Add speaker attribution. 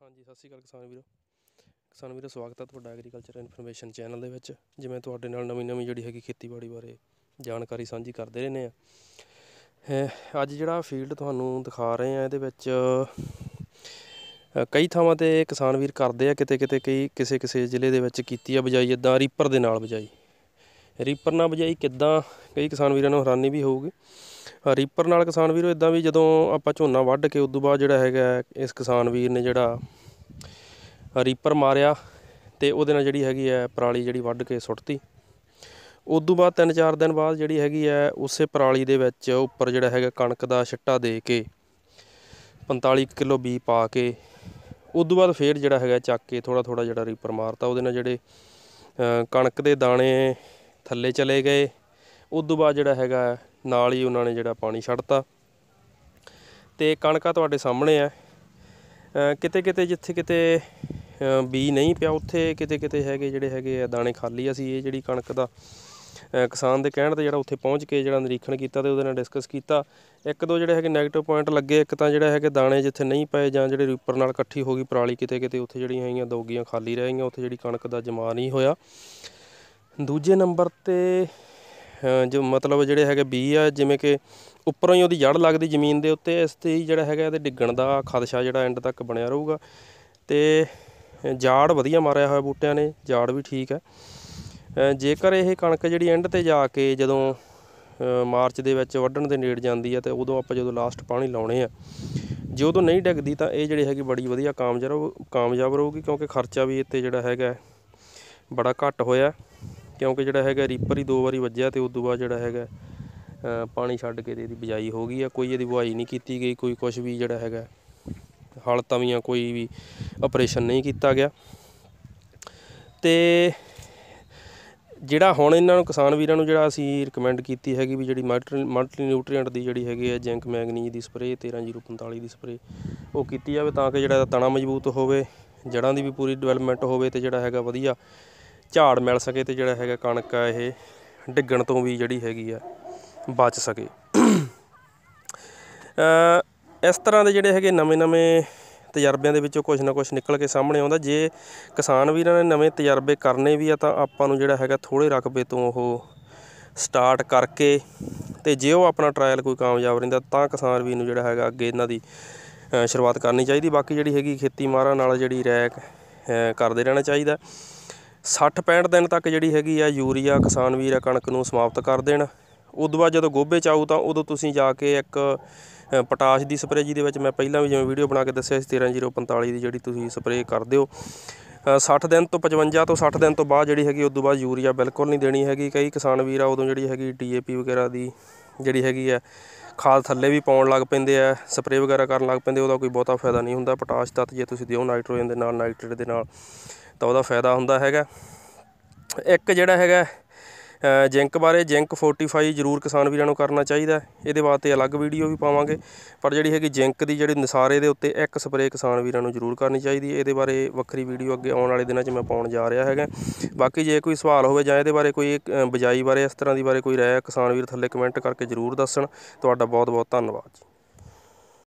Speaker 1: ਹਾਂਜੀ, ਸਤਿ ਸ਼੍ਰੀ ਅਕਾਲ ਕਿਸਾਨ ਵੀਰੋ। ਕਿਸਾਨ ਵੀਰੋ, ਸਵਾਗਤ ਹੈ ਤੁਹਾਡਾ ਐਗਰੀਕਲਚਰ ਇਨਫੋਰਮੇਸ਼ਨ ਚੈਨਲ ਦੇ ਵਿੱਚ। ਜਿਵੇਂ ਤੁਹਾਡੇ ਨਾਲ ਨਵੀਂ ਨਵੀਂ ਜਿਹੜੀ ਹੈਗੀ ਖੇਤੀਬਾੜੀ ਬਾਰੇ ਜਾਣਕਾਰੀ ਸਾਂਝੀ ਕਰਦੇ ਰਹਿੰਦੇ ਆ ਅੱਜ ਜਿਹੜਾ ਫੀਲਡ ਤੁਹਾਨੂੰ ਦਿਖਾ ਰਹੇ ਆ ਇਹਦੇ ਵਿੱਚ ਕਈ ਥਾਵਾਂ ਤੇ ਕਿਸਾਨ ਵੀਰ ਕਰਦੇ ਆ, ਕਿਤੇ ਕਿਤੇ ਕਈ ਕਿਸੇ ਕਿਸੇ ਜ਼ਿਲ੍ਹੇ ਦੇ ਵਿੱਚ ਕੀਤੀ ਆ ਬਜਾਈ ਇਦਾਂ ਰੀਪਰ ਦੇ ਨਾਲ ਬਜਾਈ। ਰੀਪਰ ਨਾਲ ਬਜਾਈ ਕਿੱਦਾਂ, ਕਈ ਕਿਸਾਨ ਵੀਰਾਂ ਨੂੰ ਹੈਰਾਨੀ ਵੀ ਹੋਊਗੀ। ਰੀਪਰ ਨਾਲ ਕਿਸਾਨ ਵੀਰੋ ਇਦਾਂ ਵੀ ਜਦੋਂ ਆਪਾਂ ਝੋਨਾ ਵੱਢ ਕੇ ਉਦੋਂ ਬਾਅਦ ਜਿਹੜਾ ਹੈਗਾ ਇਸ ਕਿਸਾਨ ਵੀਰ ਨੇ ਜਿਹੜਾ ਰੀਪਰ ਮਾਰਿਆ ਤੇ ਉਹਦੇ ਨਾਲ ਜਿਹੜੀ ਹੈਗੀ ਹੈ ਪਰਾਲੀ ਜਿਹੜੀ ਵੱਢ ਕੇ ਸੁੱਟਤੀ। ਉਦੋਂ ਬਾਅਦ ਤਿੰਨ ਚਾਰ ਦਿਨ ਬਾਅਦ ਜਿਹੜੀ ਹੈਗੀ ਹੈ ਉਸੇ ਪਰਾਲੀ ਦੇ ਵਿੱਚ ਉੱਪਰ ਜਿਹੜਾ ਹੈਗਾ ਕਣਕ ਦਾ ਛਿੱਟਾ ਦੇ ਕੇ 45 ਕਿਲੋ ਬੀ ਪਾ ਕੇ ਉਦੋਂ ਬਾਅਦ ਫੇਰ ਜਿਹੜਾ ਹੈਗਾ ਚੱਕ ਕੇ ਥੋੜਾ ਥੋੜਾ ਜਿਹੜਾ ਰੀਪਰ ਮਾਰਤਾ। ਉਹਦੇ ਨਾਲ ਜਿਹੜੇ ਕਣਕ ਦੇ ਦਾਣੇ ਥੱਲੇ ਚਲੇ ਗਏ। ਉਦੋਂ ਬਾਅਦ ਜਿਹੜਾ ਹੈਗਾ ਨਾਲ ਹੀ ਉਹਨਾਂ ਨੇ ਜਿਹੜਾ ਪਾਣੀ ਛੱਡਤਾ। ਤੇ ਕਣਕਾਂ ਤੁਹਾਡੇ ਸਾਹਮਣੇ ਆ। ਕਿਤੇ ਕਿਤੇ ਜਿੱਥੇ ਕਿਤੇ ਬੀ ਨਹੀਂ ਪਿਆ, ਉੱਥੇ ਕਿਤੇ ਕਿਤੇ ਹੈਗੇ ਜਿਹੜੇ ਹੈਗੇ ਆ ਦਾਣੇ ਖਾਲੀ ਅਸੀਂ ਇਹ ਜਿਹੜੀ ਕਣਕ ਦਾ ਕਿਸਾਨ ਦੇ ਕਹਿਣ ਤੇ ਜਿਹੜਾ ਉੱਥੇ ਪਹੁੰਚ ਕੇ ਜਿਹੜਾ ਨਿਰੀਖਣ ਕੀਤਾ ਤੇ ਉਹਦੇ ਨਾਲ ਡਿਸਕਸ ਕੀਤਾ। ਇੱਕ ਦੋ ਜਿਹੜੇ ਹੈਗੇ 네ਗੇਟਿਵ ਪੁਆਇੰਟ ਲੱਗੇ, ਇੱਕ ਤਾਂ ਜਿਹੜਾ ਹੈਗੇ ਦਾਣੇ ਜਿੱਥੇ ਨਹੀਂ ਪਏ ਜਾਂ ਜਿਹੜੇ ਰੀਪਰ ਨਾਲ ਇਕੱਠੀ ਹੋ ਗਈ ਪਰਾਲੀ, ਕਿਤੇ ਕਿਤੇ ਉੱਥੇ ਜਿਹੜੀਆਂ ਹੈਗੀਆਂ ਦੋਗੀਆਂ ਖਾਲੀ ਰਹਿ ਗਈਆਂ, ਉੱਥੇ ਜਿਹੜੀ ਕਣਕ ਦਾ ਜਮਾ ਨਹੀਂ ਹੋਇਆ। ਦੂਜੇ ਨੰਬਰ ਤੇ ਜੋ ਮਤਲਬ ਜਿਹੜੇ ਹੈਗੇ ਬੀ ਆ, ਜਿਵੇਂ ਕਿ ਉੱਪਰੋਂ ਹੀ ਉਹਦੀ ਜੜ ਲੱਗਦੀ ਜ਼ਮੀਨ ਦੇ ਉੱਤੇ, ਇਸ ਤੇ ਹੀ ਜਿਹੜਾ ਹੈਗਾ ਇਹਦੇ ਡਿੱਗਣ ਦਾ ਖਦਸ਼ਾ ਜਿਹੜਾ ਐਂਡ ਤੱਕ ਬਣਿਆ ਰਹੂਗਾ। ਤੇ ਜਾੜ ਵਧੀਆ ਮਾਰਿਆ ਹੋਇਆ ਬੂਟਿਆਂ ਨੇ, ਜਾੜ ਵੀ ਠੀਕ ਹੈ। ਜੇਕਰ ਇਹ ਕਣਕ ਜਿਹੜੀ ਐਂਡ ਤੇ ਜਾ ਕੇ ਜਦੋਂ ਮਾਰਚ ਦੇ ਵਿੱਚ ਵੱਢਣ ਦੇ ਨੇੜ ਜਾਂਦੀ ਹੈ ਤੇ ਉਦੋਂ ਆਪਾਂ ਜਦੋਂ ਲਾਸਟ ਪਾਣੀ ਲਾਉਣੇ ਆ, ਜੇ ਉਦੋਂ ਨਹੀਂ ਡਿੱਗਦੀ ਤਾਂ ਇਹ ਜਿਹੜੀ ਹੈਗੀ ਬੜੀ ਵਧੀਆ ਕਾਮਯਾਬ ਕਾਮਯਾਬ ਰਹੂਗੀ ਕਿਉਂਕਿ ਖਰਚਾ ਵੀ ਇੱਥੇ ਜਿਹੜਾ ਹੈਗਾ ਬੜਾ ਘੱਟ ਹੋਇਆ। ਕਿਉਂਕਿ ਜਿਹੜਾ ਹੈਗਾ ਰੀਪਰ ਹੀ ਦੋ ਵਾਰੀ ਵੱਜਿਆ ਤੇ ਉਸ ਤੋਂ ਬਾਅਦ ਜਿਹੜਾ ਹੈਗਾ ਪਾਣੀ ਛੱਡ ਕੇ ਤੇ ਇਹਦੀ ਬਿਜਾਈ ਹੋ ਗਈ ਆ। ਕੋਈ ਇਹਦੀ ਬੁਆਈ ਨਹੀਂ ਕੀਤੀ ਗਈ, ਕੋਈ ਕੁਝ ਵੀ ਜਿਹੜਾ ਹੈਗਾ ਹਲ ਤਵੀਆਂ ਕੋਈ ਵੀ ਆਪਰੇਸ਼ਨ ਨਹੀਂ ਕੀਤਾ ਗਿਆ। ਤੇ ਜਿਹੜਾ ਹੁਣ ਇਹਨਾਂ ਨੂੰ, ਕਿਸਾਨ ਵੀਰਾਂ ਨੂੰ ਜਿਹੜਾ ਅਸੀਂ ਰეკਮੈਂਡ ਕੀਤੀ ਹੈਗੀ ਵੀ ਜਿਹੜੀ ਮਲਟੀ ਮਲਟੀ ਨਿਊਟ੍ਰੀਐਂਟ ਦੀ ਜਿਹੜੀ ਹੈਗੀ ਹੈ ਜ਼ਿੰਕ ਮੈਗਨੀਜ਼ ਦੀ ਸਪਰੇਅ 13045 ਦੀ ਸਪਰੇਅ, ਉਹ ਕੀਤੀ ਜਾਵੇ ਤਾਂ ਕਿ ਜਿਹੜਾ ਇਹਦਾ ਤਣਾ ਮਜ਼ਬੂਤ ਹੋਵੇ ਜੜਾਂ ਦੀ ਵੀ ਪੂਰੀ ਡਿਵੈਲਪਮੈਂਟ ਹੋਵੇ ਤੇ ਜਿਹੜਾ ਹੈਗਾ ਵਧੀਆ ਝਾੜ ਮਿਲ ਸਕੇ ਤੇ ਜਿਹੜਾ ਹੈਗਾ ਕਣਕ ਆ ਇਹ ਡਿੱਗਣ ਤੋਂ ਵੀ ਜਿਹੜੀ ਹੈਗੀ ਆ ਬਚ ਸਕੇ। ਇਸ ਤਰ੍ਹਾਂ ਦੇ ਜਿਹੜੇ ਹੈਗੇ ਨਵੇਂ-ਨਵੇਂ ਤਜਰਬਿਆਂ ਦੇ ਵਿੱਚੋਂ ਕੁਝ ਨਾ ਕੁਝ ਨਿਕਲ ਕੇ ਸਾਹਮਣੇ ਆਉਂਦਾ। ਜੇ ਕਿਸਾਨ ਵੀਰਾਂ ਨੇ ਨਵੇਂ ਤਜਰਬੇ ਕਰਨੇ ਵੀ ਆ ਤਾਂ ਆਪਾਂ ਨੂੰ ਜਿਹੜਾ ਹੈਗਾ ਥੋੜੇ ਰਕਬੇ ਤੋਂ ਉਹ ਸਟਾਰਟ ਕਰਕੇ ਤੇ ਜੇ ਉਹ ਆਪਣਾ ਟਰਾਇਲ ਕੋਈ ਕਾਮਯਾਬ ਰਹਿੰਦਾ ਤਾਂ ਕਿਸਾਨ ਵੀਰ ਨੂੰ ਜਿਹੜਾ ਹੈਗਾ ਅੱਗੇ ਇਹਨਾਂ ਦੀ ਸ਼ੁਰੂਆਤ ਕਰਨੀ ਚਾਹੀਦੀ। ਬਾਕੀ ਜਿਹੜੀ ਹੈਗੀ ਖੇਤੀ ਮਾਹਰਾਂ ਨਾਲ ਜਿਹੜੀ ਰੈਕ ਕਰਦੇ ਰਹਿਣਾ ਚਾਹੀਦਾ। 60 65 ਦਿਨ ਤੱਕ ਜਿਹੜੀ ਹੈਗੀ ਆ ਯੂਰੀਆ ਕਿਸਾਨ ਵੀਰ ਆ ਕਣਕ ਨੂੰ ਸਮਾਪਤ ਕਰ ਦੇਣ। ਉਦੋਂ ਬਾਅਦ ਜਦੋਂ ਗੋਭੇ ਚ ਆਊ ਤਾਂ ਉਦੋਂ ਤੁਸੀਂ ਜਾ ਕੇ ਇੱਕ ਪੋਟਾਸ਼ ਦੀ ਸਪਰੇਅ ਜਿਹਦੇ ਵਿੱਚ ਮੈਂ ਪਹਿਲਾਂ ਵੀ ਜਿਵੇਂ ਵੀਡੀਓ ਬਣਾ ਕੇ ਦੱਸਿਆ ਸੀ 13045 ਦੀ ਜਿਹੜੀ ਤੁਸੀਂ ਸਪਰੇਅ ਕਰ ਦਿਓ। ਅ, 60 ਦਿਨ ਤੋਂ 55 ਤੋਂ 60 ਦਿਨ ਤੋਂ ਬਾਅਦ ਜਿਹੜੀ ਹੈਗੀ ਉਦੋਂ ਬਾਅਦ ਯੂਰੀਆ ਬਿਲਕੁਲ ਨਹੀਂ ਦੇਣੀ ਹੈਗੀ। ਕਈ ਕਿਸਾਨ ਵੀਰ ਆ ਉਦੋਂ ਜਿਹੜੀ ਹੈਗੀ ਡੀਏਪੀ ਵਗੈਰਾ ਦੀ ਜਿਹੜੀ ਹੈਗੀ ਆ ਖਾਦ ਥੱਲੇ ਵੀ ਪਾਉਣ ਲੱਗ ਪੈਂਦੇ ਆ ਸਪਰੇਅ ਵਗੈਰਾ ਕਰਨ ਲੱਗ ਪੈਂਦੇ ਉਹਦਾ ਕੋਈ ਬਹੁਤਾ ਫਾਇਦਾ ਨਹੀਂ ਹੁੰਦਾ। ਪੋਟਾਸ਼ ਤੱਤ ਜੇ ਤੁਸੀਂ ਦਿਓ ਨਾਈਟ੍ਰੋਜਨ ਦੇ ਨਾਲ ਨਾਈਟ੍ਰੇਟ ਦੇ ਨਾਲ। ਤਾਂ ਉਹਦਾ ਫਾਇਦਾ ਹੁੰਦਾ ਹੈਗਾ। ਇੱਕ ਜਿਹੜਾ ਹੈਗਾ ਜਿੰਕ ਬਾਰੇ ਜਿੰਕ 45 ਜ਼ਰੂਰ ਕਿਸਾਨ ਵੀਰਾਂ ਨੂੰ ਕਰਨਾ ਚਾਹੀਦਾ। ਇਹਦੇ ਵਾਸਤੇ ਅਲੱਗ ਵੀਡੀਓ ਵੀ ਪਾਵਾਂਗੇ। ਪਰ ਜਿਹੜੀ ਹੈਗੀ ਜਿੰਕ ਦੀ ਜਿਹੜੀ ਨਸਾਰੇ ਦੇ ਉੱਤੇ ਇੱਕ ਸਪਰੇ ਕਿਸਾਨ ਵੀਰਾਂ ਨੂੰ ਜ਼ਰੂਰ ਕਰਨੀ ਚਾਹੀਦੀ ਹੈ। ਇਹਦੇ ਬਾਰੇ ਵੱਖਰੀ ਵੀਡੀਓ ਅੱਗੇ ਆਉਣ ਵਾਲੇ ਦਿਨਾਂ 'ਚ ਮੈਂ ਪਾਉਣ ਜਾ ਰਿਹਾ ਹੈਗਾ। ਬਾਕੀ ਜੇ ਕੋਈ ਸਵਾਲ ਹੋਵੇ ਜਾਂ ਇਹਦੇ ਬਾਰੇ ਕੋਈ ਅ, ਬਿਜਾਈ ਬਾਰੇ ਇਸ ਤਰ੍ਹਾਂ ਦੀ ਬਾਰੇ ਕੋਈ ਰਾਏ ਕਿਸਾਨ ਵੀਰ ਥੱਲੇ ਕਮੈਂਟ ਕਰਕੇ ਜ਼ਰੂਰ ਦੱਸਣ। ਤੁਹਾਡਾ ਬਹੁਤ ਬਹੁਤ ਧੰਨਵਾਦ ਜੀ।